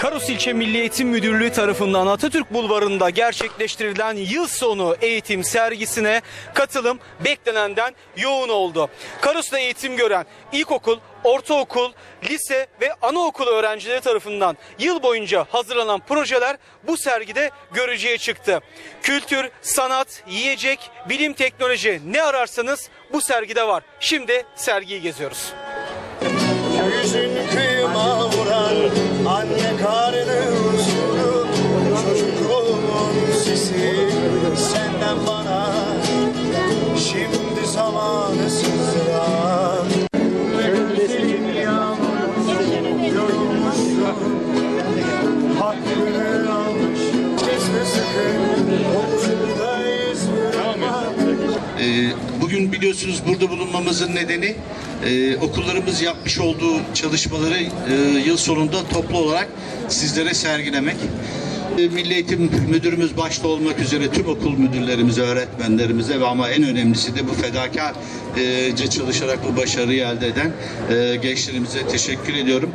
Karus İlçe Milli Eğitim Müdürlüğü tarafından Atatürk Bulvarı'nda gerçekleştirilen yıl sonu eğitim sergisine katılım beklenenden yoğun oldu. Karus'ta eğitim gören ilkokul, ortaokul, lise ve anaokul öğrencileri tarafından yıl boyunca hazırlanan projeler bu sergide görücüye çıktı. Kültür, sanat, yiyecek, bilim, teknoloji ne ararsanız bu sergide var. Şimdi sergiyi geziyoruz. Yüzün vuran anne karnı Çocukluğumun sesi. Senden bana Şimdi zamanı sızdıran. Ee, Bugün biliyorsunuz burada bulunmamızın nedeni e, okullarımız yapmış olduğu çalışmaları e, yıl sonunda toplu olarak sizlere sergilemek. E, Milli Eğitim Müdürümüz başta olmak üzere tüm okul müdürlerimize, öğretmenlerimize ve ama en önemlisi de bu fedakarca çalışarak bu başarıyı elde eden e, gençlerimize teşekkür ediyorum.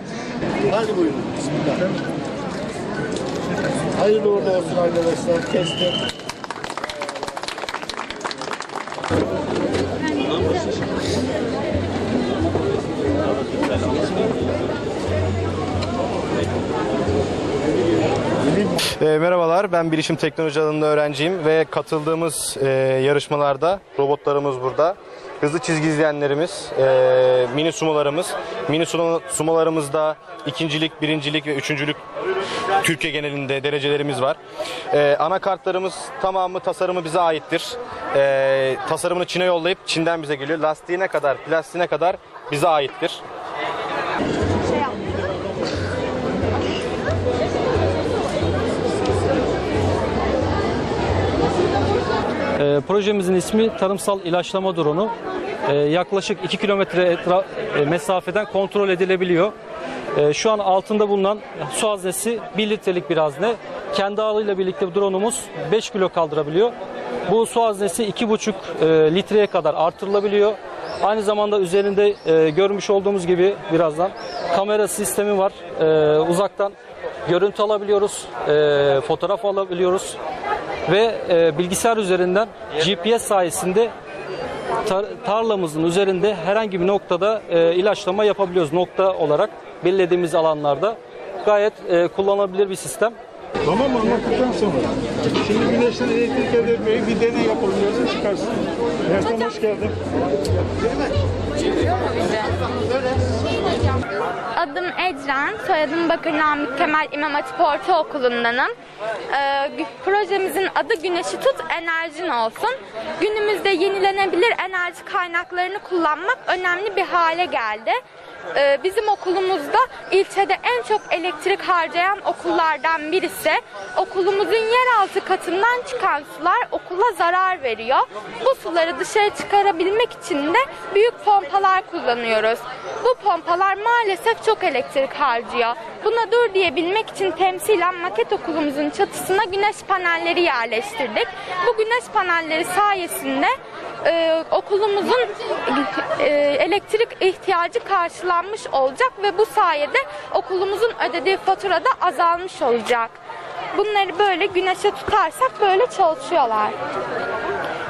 Hadi buyurun. Bismillah. Hayırlı uğurlu olsun arkadaşlar. Kestim. E, merhabalar, ben bilişim teknoloji alanında öğrenciyim ve katıldığımız e, yarışmalarda robotlarımız burada. Hızlı çizgi izleyenlerimiz, e, mini sumolarımız. Mini sumo, sumolarımızda ikincilik, birincilik ve üçüncülük Türkiye genelinde derecelerimiz var. E, anakartlarımız tamamı tasarımı bize aittir. E, tasarımını Çin'e yollayıp Çin'den bize geliyor. Lastiğine kadar, plastiğine kadar bize aittir. E, projemizin ismi tarımsal ilaçlama dronu. E, yaklaşık 2 kilometre e, mesafeden kontrol edilebiliyor. E, şu an altında bulunan su haznesi 1 litrelik bir hazne. Kendi ağırlığıyla birlikte drone'umuz 5 kilo kaldırabiliyor. Bu su haznesi 2,5 e, litreye kadar artırılabiliyor. Aynı zamanda üzerinde e, görmüş olduğumuz gibi birazdan kamera sistemi var. E, uzaktan görüntü alabiliyoruz, e, fotoğraf alabiliyoruz ve e, bilgisayar üzerinden GPS sayesinde tar- tarlamızın üzerinde herhangi bir noktada e, ilaçlama yapabiliyoruz nokta olarak belirlediğimiz alanlarda. Gayet e, kullanılabilir bir sistem. Tamam? Anlattıktan sonra. Şimdi güneşten elektrik elde etmeyi bir deney yapalım. Yazın çıkarsın. Ertan hoş geldin. Adım Ecren, soyadım Bakır Namık Kemal İmam Hatip Ortaokulu'ndanım. Ee, projemizin adı Güneşi Tut, Enerjin Olsun. Günümüzde yenilenebilir enerji kaynaklarını kullanmak önemli bir hale geldi. Ee, bizim okulumuzda ilçede en çok elektrik harcayan okullardan birisi. Okulumuzun yeraltı katından çıkan sular okula zarar veriyor. Bu suları dışarı çıkarabilmek için de büyük pompalar kullanıyoruz. Bu pompalar maalesef çok elektrik harcıyor. Buna dur diyebilmek için temsilen maket okulumuzun çatısına güneş panelleri yerleştirdik. Bu güneş panelleri sayesinde e, okulumuzun elektrik ihtiyacı karşılanmış olacak ve bu sayede okulumuzun ödediği fatura da azalmış olacak. Bunları böyle güneşe tutarsak böyle çalışıyorlar.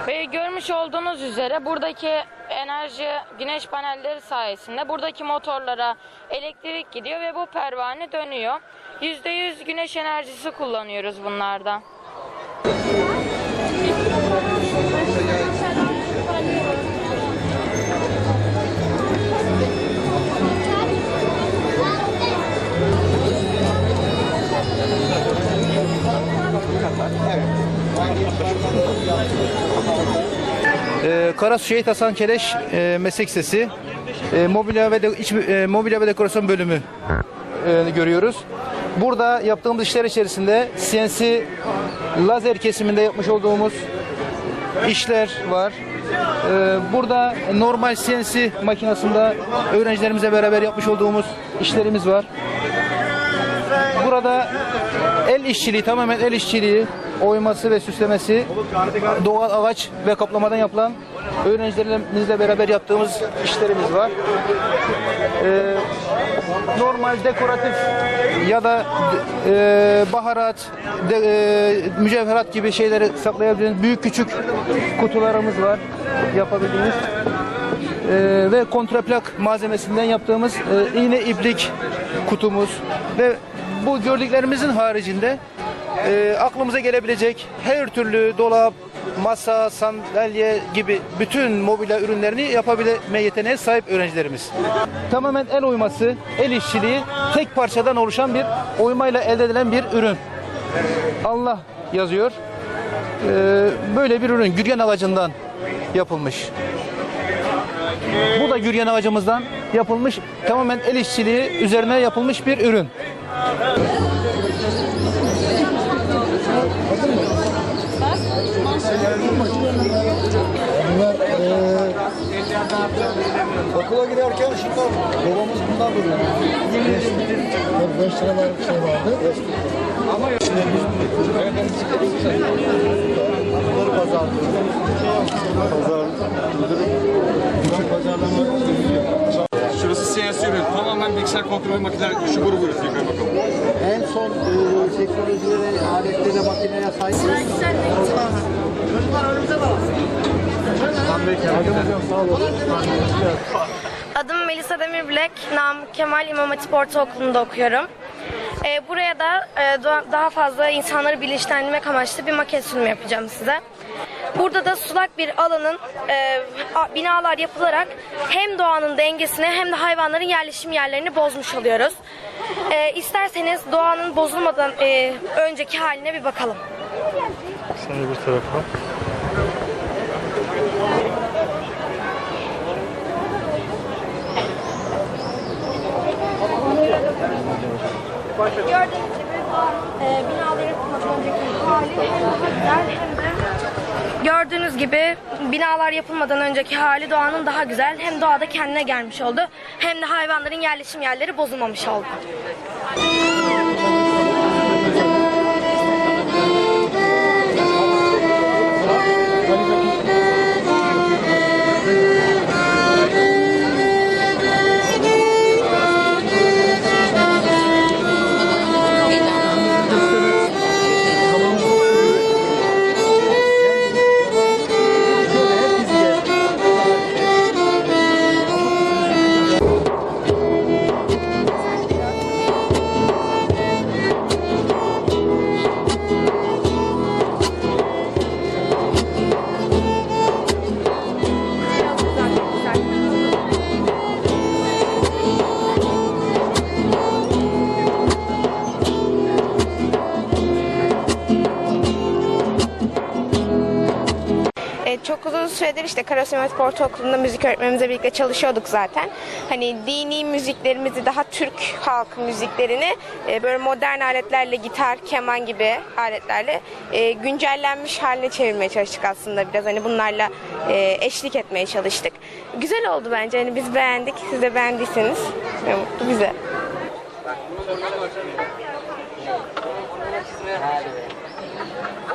Ve görmüş olduğunuz üzere buradaki enerji güneş panelleri sayesinde buradaki motorlara elektrik gidiyor ve bu pervane dönüyor. %100 güneş enerjisi kullanıyoruz bunlarda. Ee, Karasu Şehit Hasan Keleş e, meslek sesi e, mobilya ve de, iç, e, mobilya ve dekorasyon bölümü e, görüyoruz. Burada yaptığımız işler içerisinde CNC lazer kesiminde yapmış olduğumuz işler var. Ee, burada normal CNC makinesinde öğrencilerimizle beraber yapmış olduğumuz işlerimiz var. Burada el işçiliği tamamen el işçiliği oyması ve süslemesi doğal ağaç ve kaplamadan yapılan öğrencilerimizle beraber yaptığımız işlerimiz var. Ee, normal dekoratif ya da e, baharat, de, e, mücevherat gibi şeyleri saklayabildiğiniz büyük küçük kutularımız var yapabildiğiniz. Ee, ve kontraplak malzemesinden yaptığımız e, iğne iplik kutumuz ve bu gördüklerimizin haricinde e, aklımıza gelebilecek her türlü dolap, masa, sandalye gibi bütün mobilya ürünlerini yapabilme yeteneğe sahip öğrencilerimiz. Tamamen el oyması, el işçiliği tek parçadan oluşan bir oymayla elde edilen bir ürün. Allah yazıyor. Ee, böyle bir ürün gürgen ağacından yapılmış. Bu da gürgen ağacımızdan yapılmış, tamamen el işçiliği üzerine yapılmış bir ürün. Bunlar eee okula girerken şunlar babamız bundan duruyor. Tabii 5 lira var bir şey vardı. Ama pazar Pazar bütün pazarlama. Bilgisayar kontrolü makineler şu grubu üretiyor. Gel bakalım. en son eee teknolojilere, aletlere, makineye sahip. Adım Melisa Demirbilek, Namık Kemal İmam Hatip Ortaokulu'nda okuyorum. Ee, buraya da e, daha fazla insanları bilinçlendirmek amaçlı bir maket sunumu yapacağım size. Burada da sulak bir alanın e, binalar yapılarak hem doğanın dengesini hem de hayvanların yerleşim yerlerini bozmuş oluyoruz. E, isterseniz doğanın bozulmadan e, önceki haline bir bakalım. Sen de bir tarafa. Gördüğünüz gibi e, binaların önceki hali hem daha güzel hem Gördüğünüz gibi binalar yapılmadan önceki hali doğanın daha güzel hem doğada kendine gelmiş oldu hem de hayvanların yerleşim yerleri bozulmamış oldu. İşte Karasimet Ortaokulu'nda müzik öğretmenimizle birlikte çalışıyorduk zaten. Hani dini müziklerimizi daha Türk halk müziklerini e, böyle modern aletlerle gitar, keman gibi aletlerle e, güncellenmiş haline çevirmeye çalıştık aslında biraz. Hani bunlarla e, eşlik etmeye çalıştık. Güzel oldu bence. Hani biz beğendik. Siz de beğendiyseniz ne mutlu bize.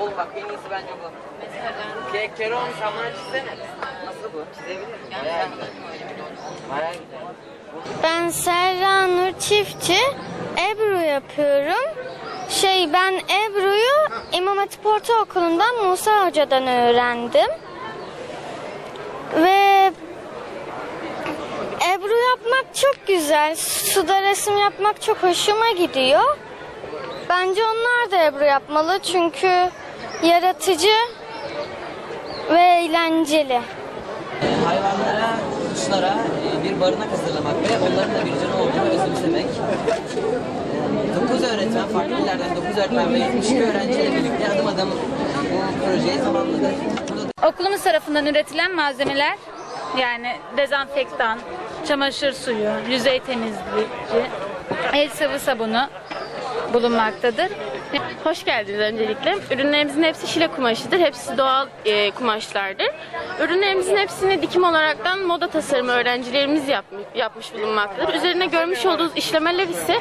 Oğlum bak en iyisi bence bu. Ke Keron sen bana çizsene. Nasıl bu? Çizebilir miyim? Bayağı güzel. Bayağı güzel. Ben Serra Nur Çiftçi, Ebru yapıyorum. Şey ben Ebru'yu İmam Hatip Ortaokulu'ndan Musa Hoca'dan öğrendim. Ve Ebru yapmak çok güzel. Suda resim yapmak çok hoşuma gidiyor. Bence onlar da Ebru yapmalı çünkü yaratıcı ve eğlenceli. Hayvanlara, kuşlara e, bir barınak hazırlamak ve onların da bir canı olduğunu özümsemek. 9 öğretmen, farklı illerden 9 öğretmen ve 72 öğrenciyle birlikte adım adım bu projeyi tamamladık. Burada Okulumuz tarafından üretilen malzemeler yani dezenfektan, çamaşır suyu, yüzey temizleyici, el sıvı sabunu bulunmaktadır. Hoş geldiniz öncelikle. Ürünlerimizin hepsi şile kumaşıdır. Hepsi doğal e, kumaşlardır. Ürünlerimizin hepsini dikim olaraktan moda tasarımı öğrencilerimiz yapmış, yapmış bulunmaktadır. Üzerine görmüş olduğunuz işlemeler ise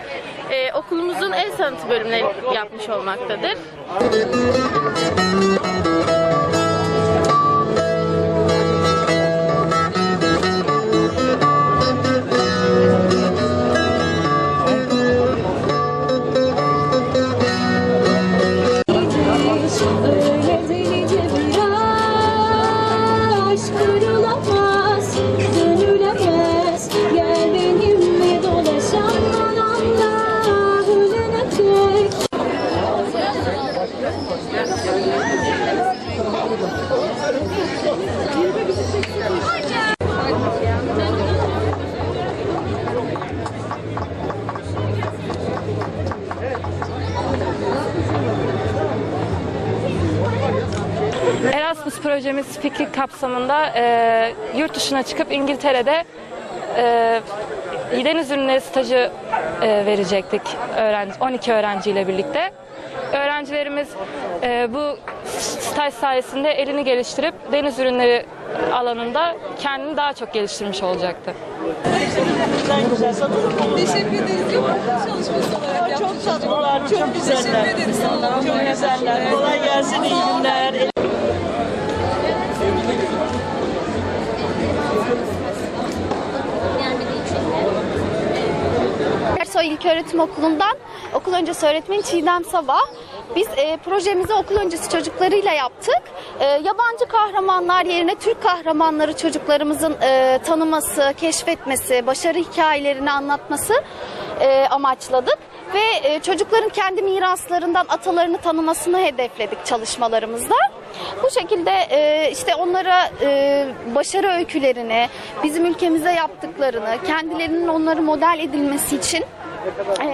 e, okulumuzun el sanatı bölümleri yapmış olmaktadır. Campus projemiz Speaking kapsamında e, yurt dışına çıkıp İngiltere'de e, deniz ürünleri stajı e, verecektik öğrenci, 12 öğrenciyle birlikte. Öğrencilerimiz e, bu staj sayesinde elini geliştirip deniz ürünleri alanında kendini daha çok geliştirmiş olacaktı. Teşekkür ederiz. Yok çalışması olarak Çok tatlılar, çok güzeller. Teşekkür ederiz. Çok güzeller. Kolay gelsin, iyi günler. Ersoy İlköğretim Okulu'ndan okul öncesi öğretmeni Çiğdem Sabah. Biz e, projemizi okul öncesi çocuklarıyla yaptık. E, yabancı kahramanlar yerine Türk kahramanları çocuklarımızın e, tanıması, keşfetmesi, başarı hikayelerini anlatması e, amaçladık. Ve e, çocukların kendi miraslarından atalarını tanımasını hedefledik çalışmalarımızda. Bu şekilde e, işte onlara e, başarı öykülerini, bizim ülkemize yaptıklarını, kendilerinin onları model edilmesi için e,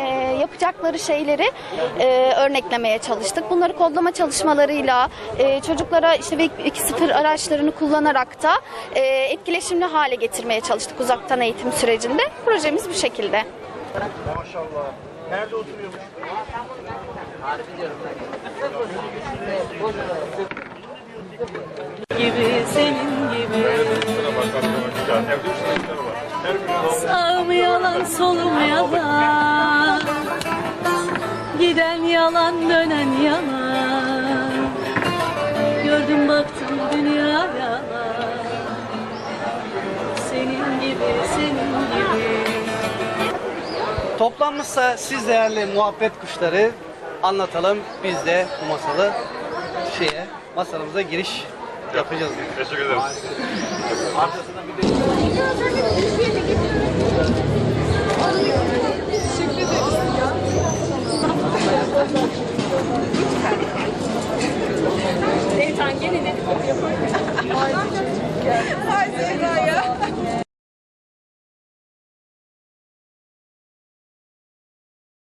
yapacakları şeyleri e, örneklemeye çalıştık. Bunları kodlama çalışmalarıyla e, çocuklara işte Web 2.0 araçlarını kullanarak da e, etkileşimli hale getirmeye çalıştık uzaktan eğitim sürecinde. Projemiz bu şekilde. Maşallah. Nerede oturuyormuş? gibi, senin gibi. Sağım yalan, solum yalan. Giden yalan, dönen yalan. Gördüm baktım dünya yalan. Senin gibi, senin gibi. Toplanmışsa siz değerli muhabbet kuşları anlatalım. Biz de bu masalı şeye masamıza giriş Yapacağız. Teşekkür ederiz. Arkasından bir de... Teşekkür ederiz. Lütfen. Eytan gelin. Ay Zeyra ya.